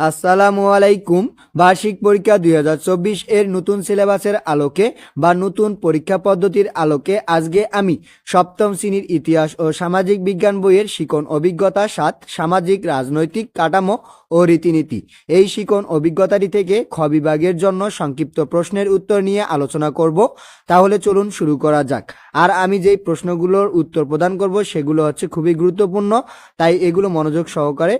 আসসালামু আলাইকুম। বার্ষিক পরীক্ষা দুই হাজার চব্বিশ এর নতুন সিলেবাসের আলোকে বা নতুন পরীক্ষা পদ্ধতির আলোকে আজকে আমি সপ্তম শ্রেণির ইতিহাস ও সামাজিক বিজ্ঞান বইয়ের শিকন অভিজ্ঞতা সাত, সামাজিক, রাজনৈতিক কাঠামো ও রীতিনীতি। এই শিকন অভিজ্ঞতাটি থেকে খ বিভাগের জন্য সংক্ষিপ্ত প্রশ্নের উত্তর নিয়ে আলোচনা করব। তাহলে চলুন শুরু করা যাক। আর আমি যেই প্রশ্নগুলোর উত্তর প্রদান করব সেগুলো হচ্ছে খুবই গুরুত্বপূর্ণ, তাই এগুলো মনোযোগ সহকারে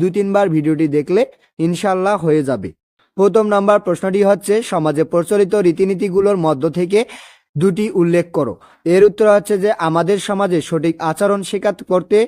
দু তিনবার ভিডিওটি দেখলে ইনশাল্লাহ হয়ে যাবে। প্রথম নাম্বার প্রশ্নটি হচ্ছে সমাজে প্রচলিত রীতিনীতিগুলোর মধ্য থেকে দুটি উল্লেখ করো। এর উত্তর হচ্ছে যে, আমাদের সমাজে সঠিক আচরণ শেখাত করতে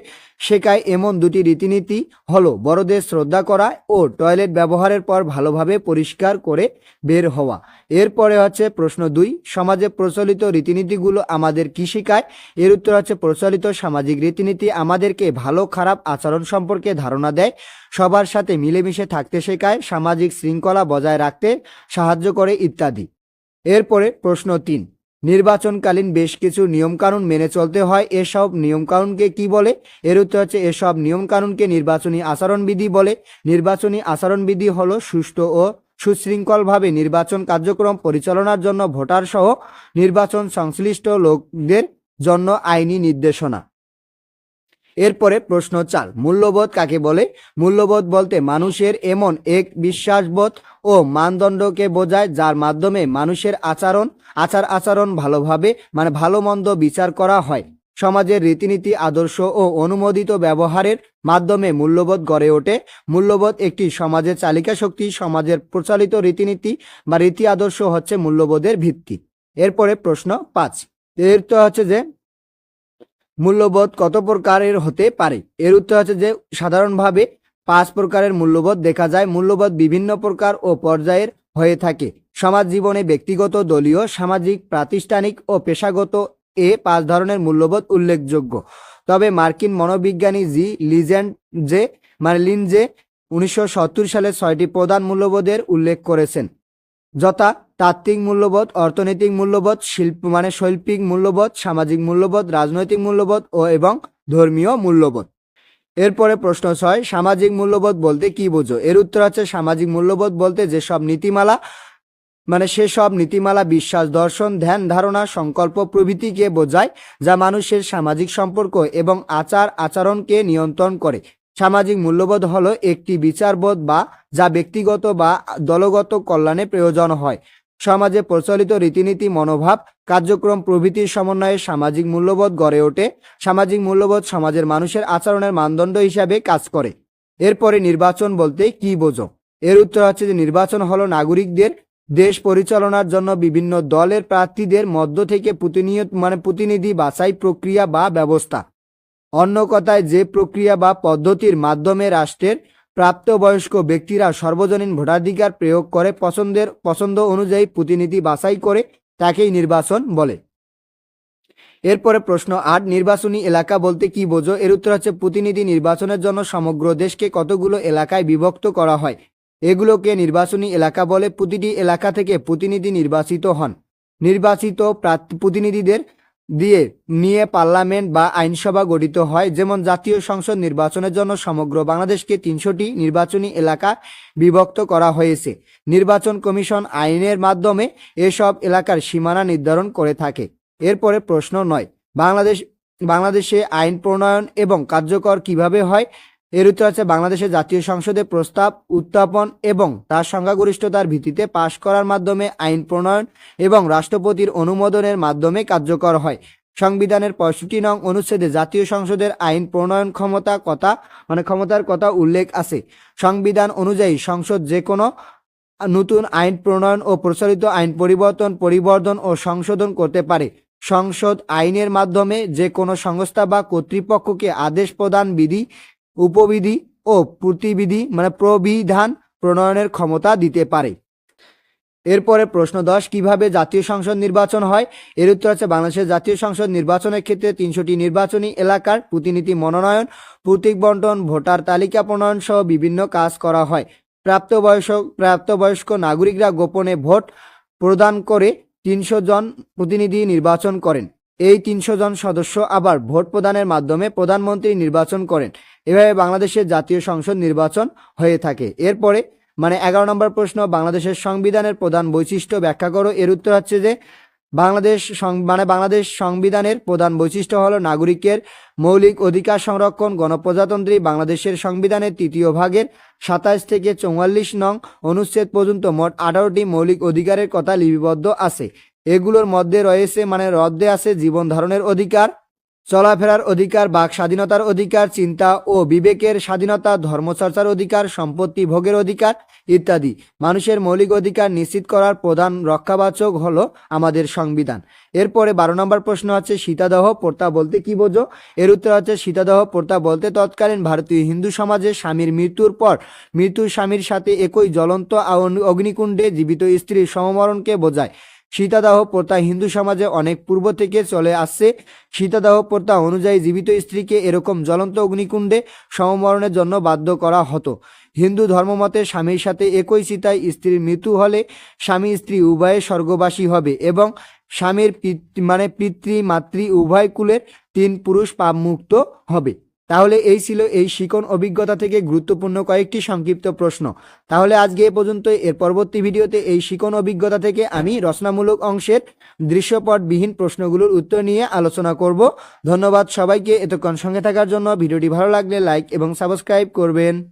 শেখায় এমন দুটি রীতিনীতি হলো, বড়দের শ্রদ্ধা করা ও টয়লেট ব্যবহারের পর ভালোভাবে পরিষ্কার করে বের হওয়া। এরপরে হচ্ছে প্রশ্ন দুই, সমাজে প্রচলিত রীতিনীতিগুলো আমাদের কী শেখায়? এর উত্তর হচ্ছে প্রচলিত সামাজিক রীতিনীতি আমাদেরকে ভালো খারাপ আচরণ সম্পর্কে ধারণা দেয়, সবার সাথে মিলেমিশে থাকতে শেখায়, সামাজিক শৃঙ্খলা বজায় রাখতে সাহায্য করে ইত্যাদি। এরপরে প্রশ্ন তিন নির্বাচনকালীন বেশ কিছু নিয়মকানুন মেনে চলতে হয়। এসব নিয়মকানুনকে কি বলে? এর উত্তর হচ্ছে, এসব নিয়মকানুনকে নির্বাচনী আচরণবিধি বলে। নির্বাচনী আচরণবিধি হল সুষ্ঠু ও সুশৃঙ্খলভাবে নির্বাচন কার্যক্রম পরিচালনার জন্য ভোটার সহ নির্বাচন সংশ্লিষ্ট লোকদের জন্য আইনি নির্দেশনা। এরপরে প্রশ্ন চার, মূল্যবোধ কাকে বলে? মূল্যবোধ বলতে মানুষের এমন এক বিশ্বাসবোধ ও মানদণ্ডকে বোঝায় যার মাধ্যমে মানুষের আচরণ, আচার আচরণ ভালোভাবে মানে ভালো মন্দ বিচার করা হয়। সমাজের রীতিনীতি, আদর্শ ও অনুমোদিত ব্যবহারের মাধ্যমে মূল্যবোধ গড়ে ওঠে। মূল্যবোধ একটি সমাজের চালিকা শক্তি, সমাজের প্রচলিত রীতিনীতি বা রীতি আদর্শ হচ্ছে মূল্যবোধের ভিত্তি। এরপরে প্রশ্ন পাঁচ, এর তো হচ্ছে যে মূল্যবোধ কত প্রকারের হতে পারে? এর উত্তর হচ্ছে যে, সাধারণভাবে পাঁচ প্রকারের মূল্যবোধ দেখা যায়। মূল্যবোধ বিভিন্ন প্রকার ও পর্যায়ের হয়ে থাকে। সমাজ জীবনে ব্যক্তিগত, দলীয়, সামাজিক, প্রাতিষ্ঠানিক ও পেশাগত এ পাঁচ ধরনের মূল্যবোধ উল্লেখযোগ্য। তবে মার্কিন মনোবিজ্ঞানী জি লিজেন্ড যে মানে লিনজে উনিশশো সালে ছয়টি প্রধান মূল্যবোধের উল্লেখ করেছেন। যথা তাত্ত্বিক মূল্যবোধ, অর্থনৈতিক মূল্যবোধ, শিল্প মানে শৈল্পিক মূল্যবোধ, সামাজিক মূল্যবোধ, রাজনৈতিক মূল্যবোধ ও এবং ধর্মীয় মূল্যবোধ। এরপরে প্রশ্ন ছয়, সামাজিক মূল্যবোধ বলতে কি বোঝো? এর উত্তর হচ্ছে সামাজিক মূল্যবোধ বলতে যেসব নীতিমালা মানে সেসব নীতিমালা বিশ্বাস, দর্শন, ধ্যান, ধারণা, সংকল্প, প্রভৃতিকে বোঝায়, যা মানুষের সামাজিক সম্পর্ক এবং আচার আচরণকে নিয়ন্ত্রণ করে। সামাজিক মূল্যবোধ হলো একটি বিচারবোধ বা যা ব্যক্তিগত বা দলগত কল্যাণে প্রয়োজন হয়। সমাজে প্রচলিত রীতিনীতি, মনোভাব, কার্যক্রম, প্রভৃতির সমন্বয়ে সামাজিক মূল্যবোধ গড়ে ওঠে। সামাজিক মূল্যবোধ সমাজের মানুষের আচরণের মানদণ্ড হিসাবে কাজ করে। এরপরে নির্বাচন বলতে কি বোঝো? এর উত্তর হচ্ছে যে নির্বাচন হলো নাগরিকদের দেশ পরিচালনার জন্য বিভিন্ন দলের প্রার্থীদের মধ্য থেকে প্রতিনিয়ত মানে প্রতিনিধি বাছাই প্রক্রিয়া বা ব্যবস্থা। অন্য কথায়, যে প্রক্রিয়া বা পদ্ধতির মাধ্যমে রাষ্ট্রের প্রাপ্তবয়স্ক ব্যক্তিরা সর্বজনীন ভোটাধিকার প্রয়োগ করে পছন্দের, পছন্দ অনুযায়ী প্রতিনিধি বাছাই করে তাকেই নির্বাচন বলে। এরপরে প্রশ্ন আট, নির্বাচনী এলাকা বলতে কি বোঝো? এর উত্তর হচ্ছে, প্রতিনিধি নির্বাচনের জন্য সমগ্র দেশকে কতগুলো এলাকায় বিভক্ত করা হয়? এগুলোকে নির্বাচনী এলাকা বলে। প্রতিটি এলাকা থেকে প্রতিনিধি নির্বাচিত হন। নির্বাচিত প্রতিনিধিদের দিয়ে নিয়ে পার্লামেন্ট বা আইনসভা গঠিত হয়। যেমন জাতীয় সংসদ নির্বাচনের জন্য সমগ্র বাংলাদেশকে তিনশোটি নির্বাচনী এলাকা বিভক্ত করা হয়েছে। নির্বাচন কমিশন আইনের মাধ্যমে এসব এলাকার সীমানা নির্ধারণ করে থাকে। এরপরে প্রশ্ন নয়, বাংলাদেশ বাংলাদেশে আইন প্রণয়ন এবং কার্যকর কীভাবে হয় এর উত্তর আছে, বাংলাদেশের জাতীয় সংসদে প্রস্তাব, উত্থাপন এবং তার সংখ্যাগরিষ্ঠতার ভিত্তিতে পাশ করার মাধ্যমে আইন প্রণয়ন এবং রাষ্ট্রপতির অনুমোদনের মাধ্যমে কার্যকর হয়। সংবিধানের পঁয়ষট্টি নং অনুচ্ছেদে জাতীয় সংসদের আইন প্রণয়ন ক্ষমতা কথা মানে ক্ষমতার কথা উল্লেখ আছে। সংবিধান অনুযায়ী সংসদ যে কোনো নতুন আইন প্রণয়ন ও প্রচলিত আইন পরিবর্তন, পরিবর্ধন ও সংশোধন করতে পারে। সংসদ আইনের মাধ্যমে যে কোনো সংস্থা বা কর্তৃপক্ষকে আদেশ প্রদান বিধি উপবিধি ও প্রতিবিধি মানে প্রবিধান প্রণয়নের ক্ষমতা দিতে পারে। এরপরে প্রশ্ন দশ, কীভাবে জাতীয় সংসদ নির্বাচন হয়? এর উত্তর আছে, বাংলাদেশের জাতীয় সংসদ নির্বাচনের ক্ষেত্রে তিনশোটি নির্বাচনী এলাকার প্রতিনিধি মনোনয়ন, প্রতীক বন্টন, ভোটার তালিকা প্রণয়ন সহ বিভিন্ন কাজ করা হয়। প্রাপ্তবয়স্ক প্রাপ্তবয়স্ক নাগরিকরা গোপনে ভোট প্রদান করে তিনশো জন প্রতিনিধি নির্বাচন করেন। এই তিনশো জন সদস্য আবার ভোট প্রদানের মাধ্যমে প্রধানমন্ত্রী নির্বাচন করেন। এভাবে বাংলাদেশের জাতীয় সংসদ নির্বাচন হয়ে থাকে। এরপরে মানে এগারো নম্বর প্রশ্ন, বাংলাদেশের সংবিধানের প্রধান বৈশিষ্ট্য ব্যাখ্যা করো। এর উত্তর হচ্ছে যে, বাংলাদেশ মানে বাংলাদেশ সংবিধানের প্রধান বৈশিষ্ট্য হলো নাগরিকের মৌলিক অধিকার সংরক্ষণ, গণপ্রজাতন্ত্রী, বাংলাদেশের সংবিধানের তৃতীয় ভাগের সাতাশ থেকে চৌয়াল্লিশ নং অনুচ্ছেদ পর্যন্ত মোট আঠারোটি মৌলিক অধিকারের কথা লিপিবদ্ধ আছে। এগুলোর মধ্যে রয়েছে মানে রদ্দে আছে জীবন ধারণের অধিকার, চলাফেরার অধিকার, বাক স্বাধীনতার অধিকার, চিন্তা ও বিবেকের স্বাধীনতা ধর্মচর্চার অধিকার, সম্পত্তি ভোগের অধিকার ইত্যাদি। মানুষের মৌলিক অধিকার নিশ্চিত করার প্রধান রক্ষাবাচক হলো আমাদের সংবিধান। এরপরে বারো নম্বর প্রশ্ন হচ্ছে সীতাদহ প্রথা বলতে কি বোঝো? এর উত্তর হচ্ছে সীতাদহ প্রথা বলতে তৎকালীন ভারতীয় হিন্দু সমাজে স্বামীর মৃত্যুর পর মৃত্যু স্বামীর সাথে একই জ্বলন্ত অগ্নিকুণ্ডে জীবিত স্ত্রীর সমমরণকে বোঝায়। সীতাদাহ প্রথা হিন্দু সমাজে অনেক পূর্ব থেকে চলে আসছে। সীতাদাহ প্রথা অনুযায়ী জীবিত স্ত্রীকে এরকম জ্বলন্ত অগ্নিকুণ্ডে সমমরণের জন্য বাধ্য করা হতো। হিন্দু ধর্মমতে স্বামীর সাথে একই চিতায় স্ত্রীর মৃত্যু হলে স্বামী স্ত্রী উভয়ে স্বর্গবাসী হবে এবং স্বামীর মানে পিতৃ মাতৃ উভয় কুলের তিন পুরুষ পাপমুক্ত হবে। তাহলে এই ছিল এই শিকন অভিজ্ঞতা থেকে গুরুত্বপূর্ণ কয়েকটি সংক্ষিপ্ত প্রশ্ন। তাহলে আজকে এ পর্যন্ত, এর পরবর্তী ভিডিওতে এই শিকন অভিজ্ঞতা থেকে আমি রচনামূলক অংশের দৃশ্যপটবিহীন প্রশ্নগুলোর উত্তর নিয়ে আলোচনা করব। ধন্যবাদ সবাইকে এতক্ষণ সঙ্গে থাকার জন্য। ভিডিওটি ভালো লাগলে লাইক এবং সাবস্ক্রাইব করবেন।